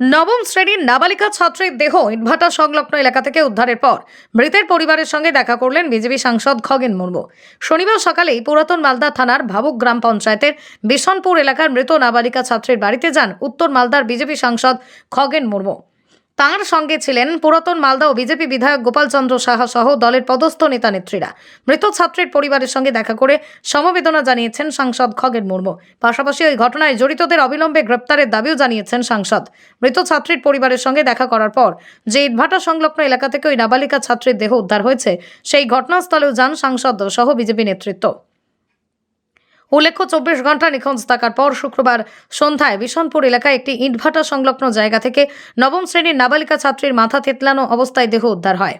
নবম শ্রেণির নাবালিকা ছাত্রীর দেহ ইটভাটা সংলগ্ন এলাকা থেকে উদ্ধারের পর মৃতের পরিবারের সঙ্গে দেখা করলেন বিজেপি সাংসদ খগেন মুর্মু। শনিবার সকালেই পুরাতন মালদা থানার ভাবুক গ্রাম পঞ্চায়েতের বিশনপুর এলাকার মৃত নাবালিকা ছাত্রীর বাড়িতে যান উত্তর মালদার বিজেপি সাংসদ খগেন মুর্মু। তাঁর সঙ্গে ছিলেন পুরাতন মালদা ও বিজেপি বিধায়ক গোপালচন্দ্র সাহা সহ দলের পদস্থ নেতা নেত্রীরা। মৃত ছাত্রীর পরিবারের সঙ্গে দেখা করে সমবেদনা জানিয়েছেন সাংসদ খগেন মুর্মু। পাশাপাশি ওই ঘটনায় জড়িতদের অবিলম্বে গ্রেপ্তারের দাবিও জানিয়েছেন সাংসদ। মৃত ছাত্রীর পরিবারের সঙ্গে দেখা করার পর যে ইটভাটা সংলগ্ন এলাকা থেকে ওই নাবালিকা ছাত্রীর দেহ উদ্ধার হয়েছে, সেই ঘটনাস্থলেও যান সাংসদ সহ বিজেপি নেতৃত্ব। উল্লেখ্য, চব্বিশ ঘণ্টা নিখোঁজ থাকার পর শুক্রবার সন্ধ্যায় বিশনপুর এলাকায় একটি ইটভাটা সংলগ্ন জায়গা থেকে নবম শ্রেণির নাবালিকা ছাত্রীর মাথা থেতলানো অবস্থায় দেহ উদ্ধার হয়।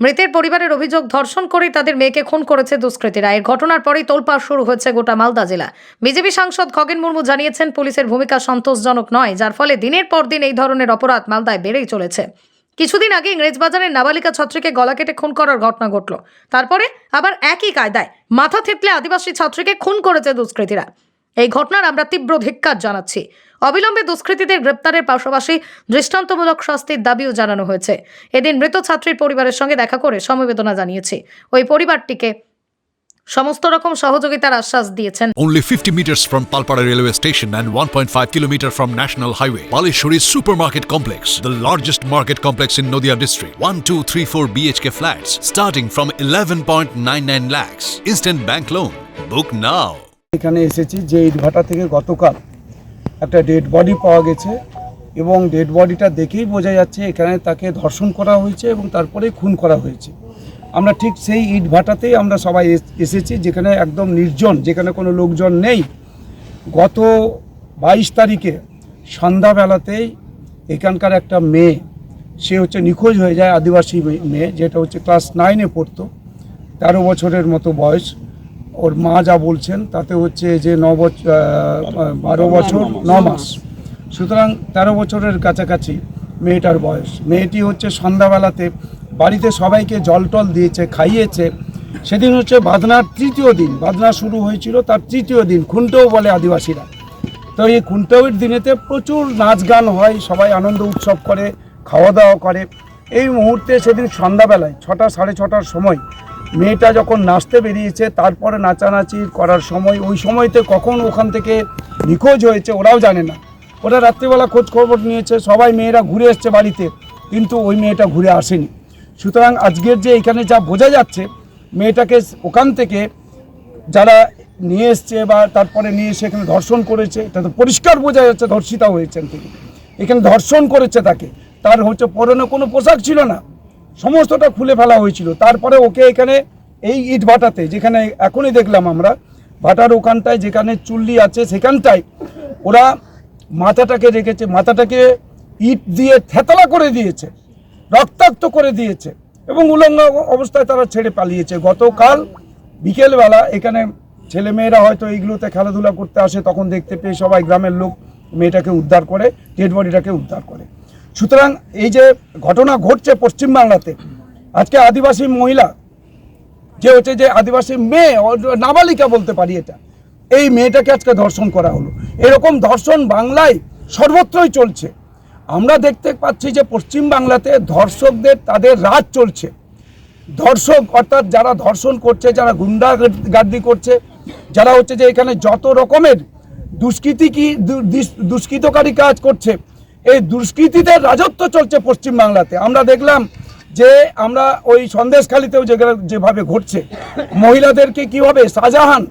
মৃতের পরিবারের অভিযোগ, ধর্ষণ করে তাদের মেয়েকে খুন করেছে দুষ্কৃতীরা। এর ঘটনার পরেই তোলপাড় শুরু হয়েছে গোটা মালদা জেলা। বিজেপি সাংসদ খগেন মুর্মু জানিয়েছেন, পুলিশের ভূমিকা সন্তোষজনক নয়, যার ফলে দিনের পর দিন এই ধরনের অপরাধ মালদায় বেড়েই চলেছে। কিছুদিন আগে ইংরেজবাজারের নাবালিকা ছাত্রীকে গলা কেটে খুন করার ঘটনা ঘটল। তারপরে আবার একই কায়দায় মাথা থেতলে আদিবাসী ছাত্রীকে খুন করেছে দুষ্কৃতীরা। এই ঘটনার আমরা তীব্র ধিক্কার জানাচ্ছি। অবিলম্বে দুষ্কৃতীদের গ্রেপ্তারের পাশাপাশি দৃষ্টান্তমূলক শাস্তির দাবিও জানানো হয়েছে। এদিন মৃত ছাত্রীর পরিবারের সঙ্গে দেখা করে সমবেদনা জানিয়েছি। ওই পরিবারটিকে সমস্ত রকম সহযোগিতার আশ্বাস দিয়েছেন Only 50 meters from Palpara railway station and 1.5 kilometer from National Highway. Palishuri Supermarket Complex, the largest market complex in Noida district. 1, 2, 3, 4 BHK flats starting from 11.99 lakhs. Instant bank loan. Book now. এখানে এসেছি যে ইটভাটা থেকে গতকাল একটা dead body পাওয়া গেছে এবং ডেড বডিটা দেখেই বোঝা যাচ্ছে এখানে তাকে ধর্ষণ করা হয়েছে এবং তারপরে খুন করা হয়েছে আমরা ঠিক সেই ইট ভাটাতেই আমরা সবাই এস- এসেছি যেখানে একদম নির্জন যেখানে কোনো লোকজন নেই। গত বাইশ তারিখে সন্ধ্যাবেলাতেই এখানকার একটা মেয়ে সে হচ্ছে নিখোঁজ হয়ে যায় আদিবাসী মেয়ে যেটা হচ্ছে ক্লাস নাইনে পড়তো তেরো বছরের মতো বয়স। ওর মা যা বলছেন তাতে হচ্ছে যে ন বছর বারো বছর ন মাস। সুতরাং তেরো বছরের কাছাকাছি মেয়েটার বয়স। মেয়েটি হচ্ছে সন্ধ্যাবেলাতে বাড়িতে সবাইকে জল টল দিয়েছে, খাইয়েছে। সেদিন হচ্ছে বাদনার তৃতীয় দিন। বাদনা শুরু হয়েছিল তার তৃতীয় দিন, খুনটেও বলে আদিবাসীরা। তো এই খুনটাউয়ের দিনেতে প্রচুর নাচ গান হয়, সবাই আনন্দ উৎসব করে খাওয়া দাওয়া করে। এই মুহূর্তে সেদিন সন্ধ্যাবেলায়, ছটা সাড়ে ছটার সময়, মেয়েটা যখন নাচতে বেরিয়েছে, তারপরে নাচানাচি করার সময়, ওই সময়তে কখন ওখান থেকে নিখোঁজ হয়েছে ওরাও জানে না। ওরা রাত্রিবেলা খোঁজ খবর নিয়েছে, সবাই মেয়েরা ঘুরে এসছে বাড়িতে, কিন্তু ওই মেয়েটা ঘুরে আসেনি। সুতরাং আজকের যে এখানে যা বোঝা যাচ্ছে, মেয়েটাকে ওখান থেকে যারা নিয়ে এসছে বা তারপরে নিয়ে এসে এখানে ধর্ষণ করেছে, এটা তো পরিষ্কার বোঝা যাচ্ছে, ধর্ষিতা হয়েছেন তিনি। এখানে ধর্ষণ করেছে তাকে। তার হচ্ছে পরনে কোনো পোশাক ছিল না। সমস্তটা খুলে ফেলা হয়েছিল। তারপরে ওকে এখানে এই ইট ভাটাতে, যেখানে এখনই দেখলাম আমরা, ভাটার ওখানটায় যেখানে চুল্লি আছে সেখানটায় ওরা মাথাটাকে রেখেছে, মাথাটাকে ইট দিয়ে থেতলা করে দিয়েছে। রক্তাক্ত করে দিয়েছে এবং উলঙ্গ অবস্থায় তারা ছেড়ে পালিয়েছে। গতকাল বিকেলবেলা এখানে ছেলেমেয়েরা হয়তো এইগুলোতে খেলাধুলা করতে আসে, তখন দেখতে পেয়ে সবাই গ্রামের লোক মেয়েটাকে উদ্ধার করে ডেড বডিটাকে উদ্ধার করে। সুতরাং এই যে ঘটনা ঘটছে পশ্চিমবাংলাতে আজকে আদিবাসী মহিলা, যে হচ্ছে যে আদিবাসী মেয়ে, নাবালিকা বলতে পারি এটা, এই মেয়েটাকে আজকে ধর্ষণ করা হলো। এরকম ধর্ষণ বাংলায় সর্বত্রই চলছে। আমরা দেখতে পাচ্ছি যে পশ্চিম বাংলাতে ধর্ষকদের তাদের রাজ চলছে। ধর্ষক অর্থাৎ যারা ধর্ষণ করছে, যারা গুন্ডা গার্দি করছে, যারা হচ্ছে যে এখানে যত রকমের দুষ্কৃতি কি দুষ্কৃতকারী কাজ করছে, এই দুষ্কৃতীদের রাজত্ব চলছে পশ্চিম বাংলাতে। আমরা দেখলাম যে আমরা ওই সন্দেশখালিতেও যেগুলো যেভাবে ঘটছে, মহিলাদেরকে কীভাবে শাহজাহান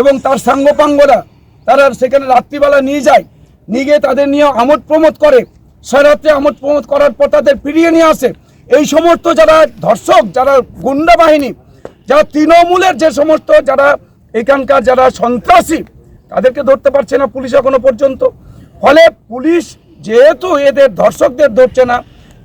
এবং তার সাঙ্গপাঙ্গরা তারা সেখানে রাত্রিবেলা নিয়ে যায়, নিয়ে গিয়ে তাদের নিয়ে আমোদ প্রমোদ করে। সারাত্রে আমোদ প্রমোদ করার পর তাদের ফিরিয়ে নিয়ে আসে। এই সমস্ত যারা ধর্ষক, যারা গুন্ডা বাহিনী, যারা তৃণমূলের যে সমস্ত যারা এখানকার যারা সন্ত্রাসী, তাদেরকে ধরতে পারছে না পুলিশ এখনও পর্যন্ত। ফলে পুলিশ যেহেতু এদের ধর্ষকদের ধরছে না,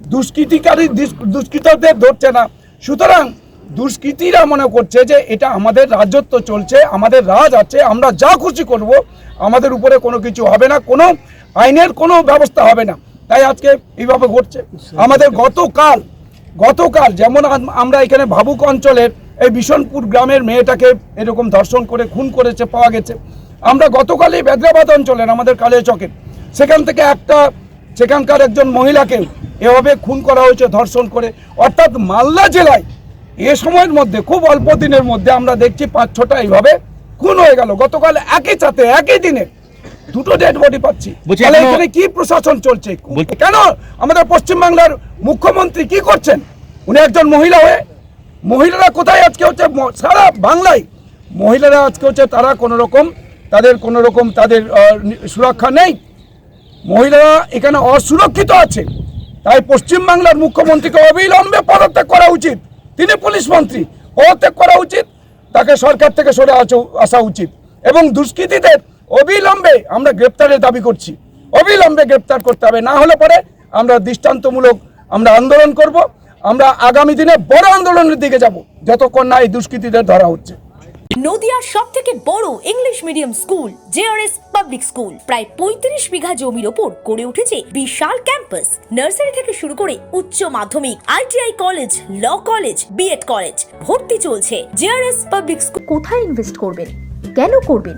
দুষ্কৃতিকারী দুষ- দুষ্কৃতদের ধরছে না, সুতরাং দুষ্কৃতীরা মনে করছে যে এটা আমাদের রাজত্ব চলছে, আমাদের রাজ আছে, আমরা যা খুশি করব, আমাদের উপরে কোনো কিছু হবে না, কোনো আইনের কোনো ব্যবস্থা হবে না। তাই আজকে এইভাবে ঘটছে। আমাদের গতকাল গতকাল যেমন আম- আমরা এখানে ভাবুক অঞ্চলের এই বিশনপুর গ্রামের মেয়েটাকে এরকম ধর্ষণ করে, খুন করেছে, পাওয়া গেছে। আমরা গতকালই বেদ্রাবাদ অঞ্চলের, আমাদের কালিয়াচকের সেখান থেকে একটা, সেখানকার একজন মহিলাকে এভাবে খুন করা হয়েছে, ধর্ষণ করে। অর্থাৎ মালদা জেলায় এ সময়ের মধ্যে, খুব অল্প দিনের মধ্যে আমরা দেখছি পাঁচ ছটা এইভাবে খুন হয়ে গেল। গতকাল একই সাথে একই দিনে দুটো ডেড বডি পাচ্ছি। তাহলে এখানে কি প্রশাসন চলছে? কেন? আমাদের পশ্চিমবাংলার মুখ্যমন্ত্রী কি করছেন? উনি একজন মহিলা হয়ে। মহিলারা কোথায় আজকে হচ্ছে? সারা বাংলায়। মহিলারা আজকে হচ্ছে তারা কোনো রকম তাদের কোনো রকম তাদের সুরক্ষা নেই। মহিলারা এখানে অসুরক্ষিত আছে। তাই পশ্চিমবাংলার মুখ্যমন্ত্রীকে অবিলম্বে পদত্যাগ করা উচিত। তিনি পুলিশ মন্ত্রী। পদত্যাগ করা উচিত। তাকে সরকার থেকে সরে আসা উচিত। এবং দুষ্কৃতীদের অবিলম্বে আমরা গ্রেপ্তারের দাবি করছি। অবিলম্বে গ্রেপ্তার করতে হবে। না হলে পরে আমরা দৃষ্টান্তমূলক আমরা আন্দোলন করব। আমরা আগামী দিনে বড় আন্দোলনের দিকে যাব যতক্ষণ না এই দুষ্কৃতীদের ধরা হচ্ছে। নদিয়ার সব থেকে বড় English medium school JRS public school প্রায় পঁয়ত্রিশ বিঘা জমির ওপর গড়ে উঠেছে বিশাল ক্যাম্পাস। নার্সারি থেকে শুরু করে উচ্চ মাধ্যমিক ITI college law college BEd college ভর্তি চলছে। জেআরএস পাবলিক স্কুল কোথায় ইনভেস্ট করবেন? কেন করবেন?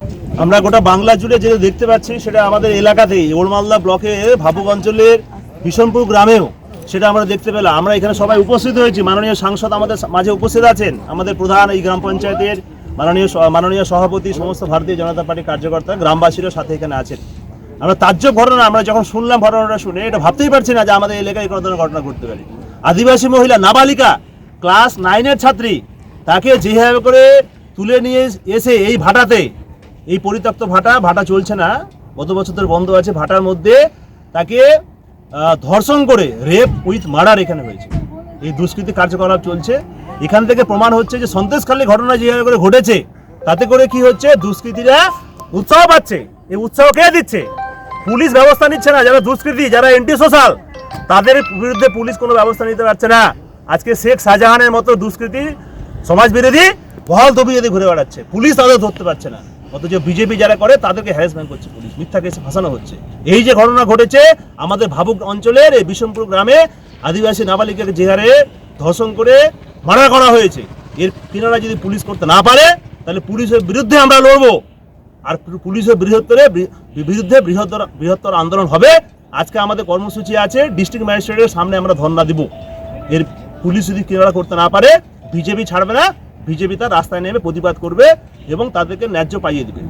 আমরা গোটা বাংলা জুড়ে যেটা দেখতে পাচ্ছি সেটা আমাদের এলাকাতেই ওরমালদা ব্লকে ভাবুক অঞ্চলের বিশনপুর গ্রামেও সেটা আমরা দেখতে পেলাম। আমরা এখানে সবাই উপস্থিত হয়েছি। মাননীয় সাংসদ আমাদের মাঝে উপস্থিত আছেন। আমাদের প্রধান এই গ্রাম পঞ্চায়েতের মাননীয় মাননীয় সভাপতি সমস্ত ভারতীয় জনতা পার্টির কার্যকর্তা গ্রামবাসীরও সাথে এখানে আছেন। আমরা তাজ্জব ঘটনা আমরা যখন শুনলাম ঘটনাটা শুনে এটা ভাবতেই পারছি না যে আমাদের এলাকায় কোনো ধরনের ঘটনা ঘটতে পারে। আদিবাসী মহিলা, নাবালিকা, ক্লাস নাইনের ছাত্রী, তাকে যেভাবে করে তুলে নিয়ে এসে এই ভাটাতে এই পরিত্যক্ত ভাটা ভাটা চলছে না। গত বছর ধরে বন্ধ আছে, ভাটার মধ্যে তাকে ধর্ষণ করে রেপ উইথ মার্ডার এখানে হয়েছে। এই দুষ্কৃতি কার্যকলাপ চলছে। এখান থেকে প্রমাণ হচ্ছে যে সন্দেশখালী ঘটনা যেভাবে করে ঘটেছে, তাতে করে কি হচ্ছে? দুষ্কৃতীরা উৎসাহ পাচ্ছে। এই উৎসাহ কে দিচ্ছে? পুলিশ ব্যবস্থা নিচ্ছে না। যারা দুষ্কৃতী, যারা এন্টি সোশ্যাল তাদের বিরুদ্ধে পুলিশ কোনো ব্যবস্থা নিতে পারছে না। আজকে শেখ শাহজাহানের মতো দুষ্কৃতী সমাজ বিরোধী বহাল দবিয়ে দিয়ে ঘুরে বেড়াচ্ছে। পুলিশ তাদের ধরতে পারছে না। অথচ বিজেপি যারা করে, তাদেরকে হ্যারাসমেন্ট করছে পুলিশ। মিথ্যা কেসে ফাঁসানো হচ্ছে। এই যে ঘটনা ঘটেছে, আমাদের ভাবুক অঞ্চলের এই বিশনপুর গ্রামে আদিবাসী নাবালিকাকে যে হারে ধর্ষণ করে মারা করা হয়েছে। এর কিনারা যদি পুলিশ করতে না পারে, তাহলে পুলিশের বিরুদ্ধে আমরা লড়বো। আর পুলিশের বৃহত্তরে বিরুদ্ধে বৃহত্তর বৃহত্তর আন্দোলন হবে। আজকে আমাদের কর্মসূচি আছে ডিস্ট্রিক্ট ম্যাজিস্ট্রেটের সামনে আমরা ধর্ণা দিব। এর পুলিশ যদি কিনারা করতে না পারে, বিজেপি ছাড়বে না। বিজেপি তার রাস্তায় নেমে প্রতিবাদ করবে এবং তাদেরকে ন্যায্য পাইয়ে দিবে।